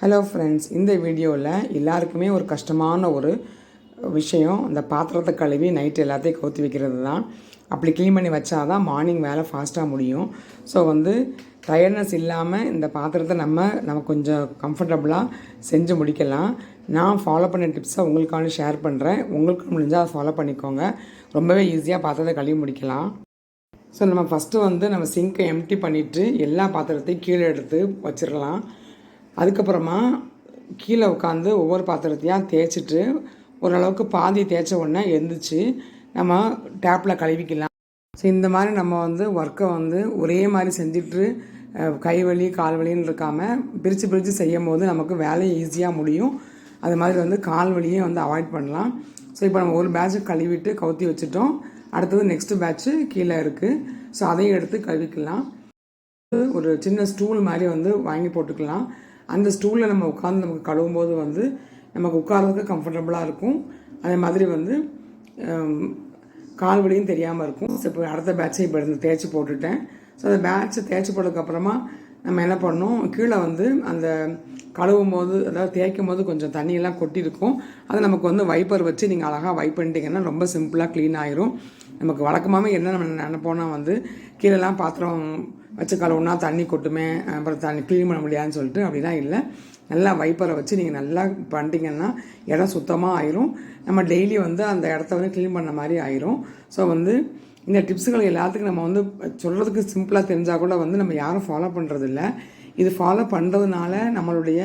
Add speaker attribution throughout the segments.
Speaker 1: Hello friends இந்த வீடியோவில் எல்லாருக்குமே ஒரு கஷ்டமான ஒரு விஷயம். அந்த பாத்திரத்தை கழுவி நைட்டு எல்லாத்தையும் கவுத்தி வைக்கிறது தான் அப்படி க்ளீன் பண்ணி வச்சா தான் மார்னிங் வேலை ஃபாஸ்ட்டாக முடியும். ஸோ வந்து டயர்ட்னஸ் இல்லாமல் இந்த பாத்திரத்தை நம்ம நம்ம கொஞ்சம் கம்ஃபர்டபுளாக செஞ்சு முடிக்கலாம். நான் ஃபாலோ பண்ண டிப்ஸை உங்களுக்கான ஷேர் பண்ணுறேன் உங்களுக்கு முடிஞ்சால் அதை ஃபாலோ பண்ணிக்கோங்க. ரொம்பவே ஈஸியாக பாத்திரத்தை கழுவி முடிக்கலாம். ஸோ நம்ம ஃபஸ்ட்டு வந்து நம்ம சிங்கை எம்டி பண்ணிவிட்டு எல்லா பாத்திரத்தையும் கீழே எடுத்து வச்சிடலாம். அதுக்கப்புறமா கீழே உட்காந்து ஒவ்வொரு பாத்திரத்தையும் தேய்ச்சிட்டு ஓரளவுக்கு பாதி தேய்ச்ச உடனே எழுந்திரிச்சு நம்ம டேப்பில் கழுவிக்கலாம். ஸோ இந்த மாதிரி நம்ம வந்து ஒர்க்கை வந்து ஒரே மாதிரி செஞ்சுட்டு கை வலி கால் வலின்னு இருக்காமல் பிரித்து பிரித்து செய்யும் போது நமக்கு வேலை ஈஸியாக முடியும். அது மாதிரி வந்து கால் வலியும் வந்து அவாய்ட் பண்ணலாம். ஸோ இப்போ நம்ம ஒரு பேட்சை கழுவிட்டு கவுத்தி வச்சுட்டோம். அடுத்தது நெக்ஸ்ட்டு பேட்ச்சு கீழே இருக்குது ஸோ அதையும் எடுத்து கழுவிக்கலாம். ஒரு சின்ன ஸ்டூல் மாதிரி வந்து வாங்கி போட்டுக்கலாம். அந்த ஸ்டூலில் நம்ம உட்காந்து நமக்கு கழுவும் போது வந்து நமக்கு உட்கார்றதுக்கு கம்ஃபர்டபுளாக இருக்கும். அதே மாதிரி வந்து கால் வலியும் தெரியாமல் இருக்கும். ஸோ இப்போ அடுத்த பேட்சை இப்போ இருந்து தேய்ச்சி போட்டுட்டேன். ஸோ அந்த பேட்சை தேய்ச்சி போட்டதுக்கப்புறமா நம்ம என்ன பண்ணோம் கீழே வந்து அந்த கழுவும் போது அதாவது தேய்க்கும் போது கொஞ்சம் தண்ணியெல்லாம் கொட்டி இருக்கும் அதை நமக்கு வந்து வைப்பர் வச்சு நீங்கள் அழகாக வைப் பண்ணிட்டீங்கன்னா ரொம்ப சிம்பிளாக க்ளீன் ஆயிரும். நமக்கு வழக்கமாகவே என்ன நம்ம நினைப்போம்னா வந்து கீழெல்லாம் பாத்திரம் வச்சு கழுவுனா தண்ணி கொட்டுமே அப்புறம் தண்ணி க்ளீன் பண்ண முடியாதுன்னு சொல்லிட்டு அப்படிலாம் இல்லை. நல்லா வைப்பரை வச்சு நீங்கள் நல்லா பண்ணிட்டீங்கன்னா இடம் சுத்தமாக ஆயிரும். நம்ம டெய்லி வந்து அந்த இடத்த வந்து க்ளீன் பண்ண மாதிரி ஆயிரும். ஸோ வந்து இந்த டிப்ஸுகள் எல்லாத்துக்கும் நம்ம வந்து சொல்கிறதுக்கு சிம்பிளாக தெரிஞ்சால் கூட வந்து நம்ம யாரும் ஃபாலோ பண்ணுறதில்ல இது ஃபாலோ பண்ணுறதுனால நம்மளுடைய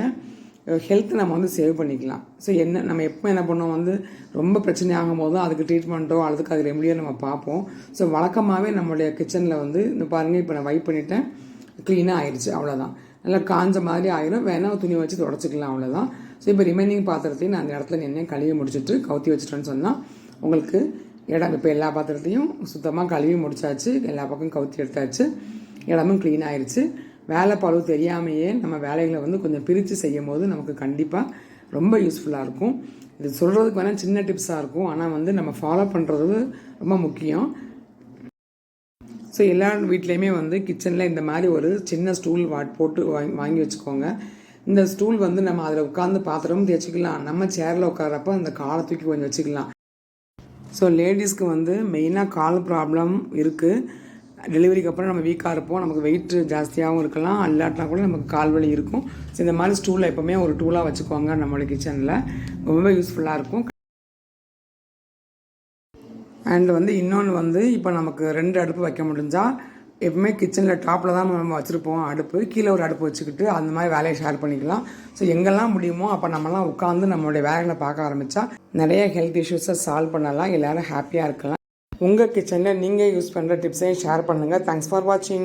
Speaker 1: ஹெல்த்தை நம்ம வந்து சேவ் பண்ணிக்கலாம். ஸோ என்ன நம்ம எப்போ என்ன பண்ணோம் வந்து ரொம்ப பிரச்சனை ஆகும் போதும் அதுக்கு ட்ரீட்மெண்ட்டோ அதுக்கு அது ரெமடியோ நம்ம பார்ப்போம். ஸோ வழக்கமாகவே நம்மளுடைய கிச்சனில் வந்து இந்த பாருங்கள் இப்போ நான் வைப் பண்ணிட்டேன் க்ளீனாக ஆயிடுச்சு அவ்வளோதான் நல்லா காஞ்ச மாதிரி ஆயிரும் வேணால் துணி வச்சு தொடச்சிக்கலாம் அவ்வளோதான் ஸோ இப்போ ரிமைனிங் பாத்திரத்தையும் நான் அந்த இடத்துல நின்று கழுவி முடிச்சுட்டு கவுத்தி வச்சுட்டேன்னு சொன்னால் உங்களுக்கு இடம் இப்போ எல்லா பாத்திரத்தையும் சுத்தமாக கழுவி முடிச்சாச்சு எல்லா பக்கம் கவுத்தி எடுத்தாச்சு இடமும் க்ளீன் ஆயிடுச்சு வேலை பழுவு தெரியாமையே நம்ம வேலைகளை வந்து கொஞ்சம் பிரித்து செய்யும் போது நமக்கு கண்டிப்பாக ரொம்ப யூஸ்ஃபுல்லாக இருக்கும். இது சொல்கிறதுக்கு வேணால் சின்ன டிப்ஸாக இருக்கும். ஆனால் வந்து நம்ம ஃபாலோ பண்ணுறது ரொம்ப முக்கியம். ஸோ எல்லா வீட்லேயுமே வந்து கிச்சனில் இந்த மாதிரி ஒரு சின்ன ஸ்டூல் வாட் போட்டு வாங்கி வாங்கி வச்சுக்கோங்க. இந்த ஸ்டூல் வந்து நம்ம அதில் உட்காந்து பாத்திரமும் தேய்ச்சிக்கலாம். நம்ம சேரில் உட்காரப்ப அந்த காலை தூக்கி கொஞ்சம் வச்சுக்கலாம். ஸோ லேடிஸ்க்கு வந்து மெயினாக கால் ப்ராப்ளம் இருக்குது டெலிவரிக்கு அப்புறம் நம்ம வீக்காக இருப்போம். நமக்கு வெயிட் ஜாஸ்தியாகவும் இருக்கலாம். அல்லாட்டினா கூட நமக்கு கால் வலி இருக்கும். ஸோ இந்த மாதிரி ஸ்டூலில் எப்போவுமே ஒரு டூலாக வச்சுக்கோங்க நம்மளோட கிச்சனில் ரொம்ப யூஸ்ஃபுல்லாக இருக்கும். அண்ட் வந்து இன்னொன்று வந்து இப்போ நமக்கு ரெண்டு அடுப்பு வைக்க முடிஞ்சால் எப்பவுமே கிச்சனில் டாப்பில் தான் நம்ம வச்சுருப்போம் அடுப்பு. கீழே ஒரு அடுப்பு வச்சுக்கிட்டு அந்த மாதிரி வேலையை ஷேர் பண்ணிக்கலாம். ஸோ எங்கெல்லாம் முடியுமோ அப்போ நம்மலாம் உட்காந்து நம்மளுடைய வேலைகளை பார்க்க ஆரம்பித்தா நிறைய ஹெல்த் இஷ்யூஸை சால்வ் பண்ணலாம். எல்லோரும் ஹாப்பியாக இருக்கலாம். உங்கள் கிச்சனில் நீங்கள் யூஸ் பண்ணுற டிப்ஸையும் ஷேர் பண்ணுங்கள் தேங்க்ஸ் ஃபார் வாட்சிங்